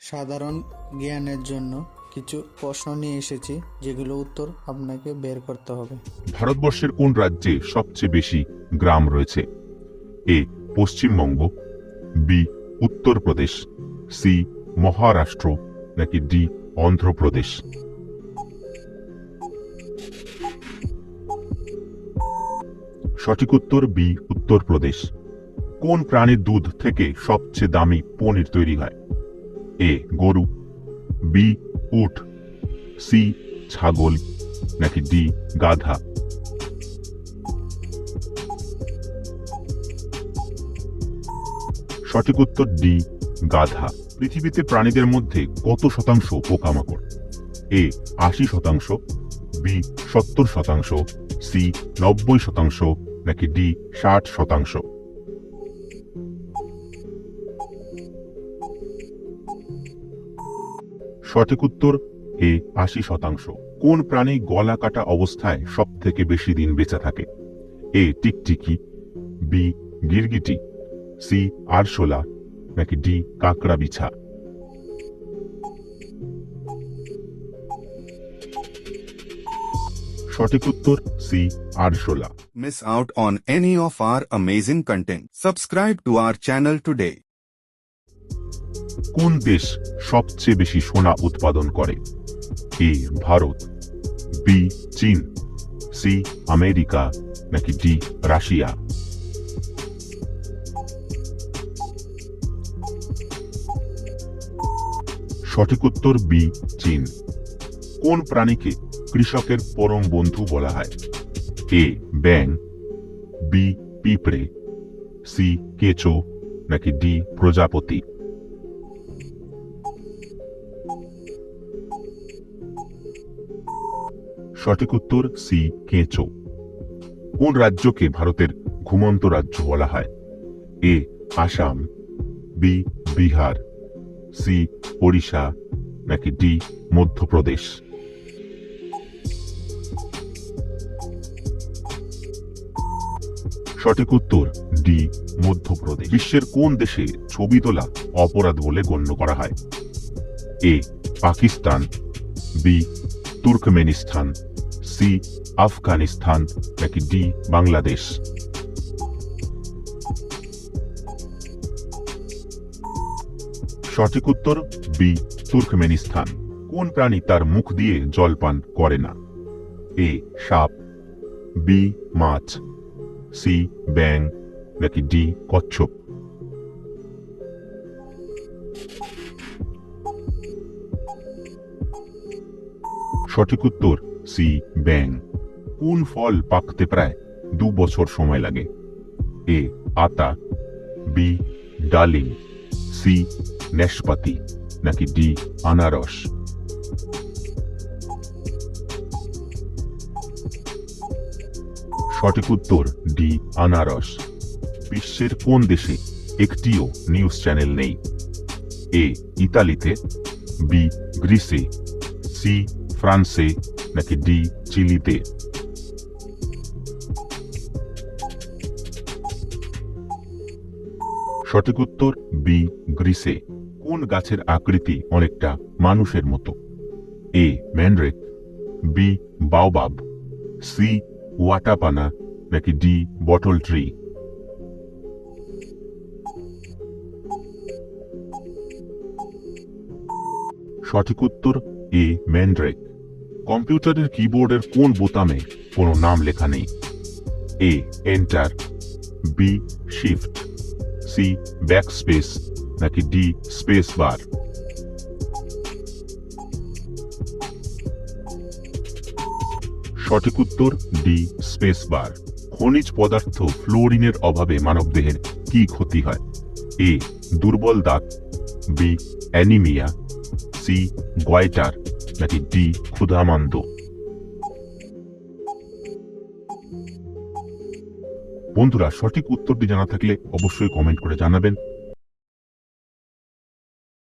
সাধারণ জ্ঞানের জন্য কিছু প্রশ্ন নিয়ে এসেছি, যেগুলো উত্তর আপনাকে বের করতে হবে। ভারতবর্ষের কোন রাজ্যে সবচেয়ে বেশি গ্রাম রয়েছে? A, Paschimbanga, B, Uttar Pradesh, C, Maharashtra, নাকি ডি, অন্ধ্রপ্রদেশ? সঠিক উত্তর বি, উত্তরপ্রদেশ। কোন প্রাণীর দুধ থেকে সবচেয়ে দামি পনির তৈরি হয়? এ গরু, বি উট সি ছাগল, নাকি ডি গাধা? সঠিক উত্তর ডি, গাধা। পৃথিবীতে প্রাণীদের মধ্যে কত শতাংশ পোকামাকড়? এ আশি শতাংশ, বি সত্তর শতাংশ, সি নব্বই শতাংশ, নাকি ডি ষাট শতাংশ? সঠিক উত্তর, এ আশি শতাংশ কোন প্রাণী গলা কাটা অবস্থায় সব থেকে বেশি দিন বেঁচে থাকে এ টিকটিকি, বি গিরগিটি, সি আরশোলা, নাকি ডি কাকড়া বিছা সঠিক উত্তর, সি আরশোলা miss out on any of our amazing content. Subscribe to our channel today. কোন দেশ সবচেয়ে বেশি সোনা উৎপাদন করে? এ, ভারত, বি, চীন, সি, আমেরিকা, নাকি ডি, রাশিয়া? সঠিক উত্তর বি, চীন। কোন প্রাণীকে কৃষকের পরম বন্ধু বলা হয়? এ ব্যাং বি, পিঁপড়ে, সি, কেঁচো, নাকি ডি, প্রজাপতি? সঠিক উত্তর সি, কেঁচো। কোন রাজ্যকে ভারতের ঘুমন্ত রাজ্য বলা হয়? A, Assam, B, Bihar, C, Odisha, নাকি ডি, মধ্যপ্রদেশ? সঠিক উত্তর ডি, মধ্যপ্রদেশ। বিশ্বের কোন দেশে ছবি তোলা অপরাধ বলে গণ্য করা হয়? A, Pakistan, B, Turkmenistan C, Afghanistan, নাকি ডি, বাংলাদেশ? সঠিক উত্তর, বি, তুর্কমেনিস্তান। কোন প্রাণী তার মুখ দিয়ে জল পান করে না? এ, সাপ। বি, মাছ। সি ব্যাং নাকি ডি, কচ্ছপ? সঠিক উত্তর, সি ব্যাং কোন ফল পাকতে প্রায় দু বছর সময় লাগে? এ, আতা, বি, ডালিম, সি নেশপাতি নাকি ডি, আনারস? সঠিক উত্তর, ডি, আনারস। বিশ্বের কোন দেশে একটিও নিউজ চ্যানেল নেই? এ, ইতালিতে, বি, গ্রিসে, সি ফ্রান্সে নাকি ডি চিলিতে? সঠিক উত্তর, বি গ্রিসে। কোন গাছের আকৃতি অনেকটা মানুষের মতো? A mandrake B baobab, C ওয়াটাপানা, নাকি ডি বটল ট্রি? সঠিক উত্তর, এ ম্যান্ড্রেক কম্পিউটারের কিবোর্ডের কোন বোতামে কোনো নাম লেখা নেই। A enter B shift C backspace নাকি ডি স্পেস বার সঠিক উত্তর ডি স্পেস বার খনিজ পদার্থ ফ্লোরিনের অভাবে মানবদেহের কি ক্ষতি হয়? এ দুর্বল দাঁত। বি অ্যানিমিয়া সি গয়টার নাকি ডি ক্ষুধামান্দ? বন্ধুরা সঠিক উত্তরটি জানা থাকলে অবশ্যই কমেন্ট করে জানাবেন।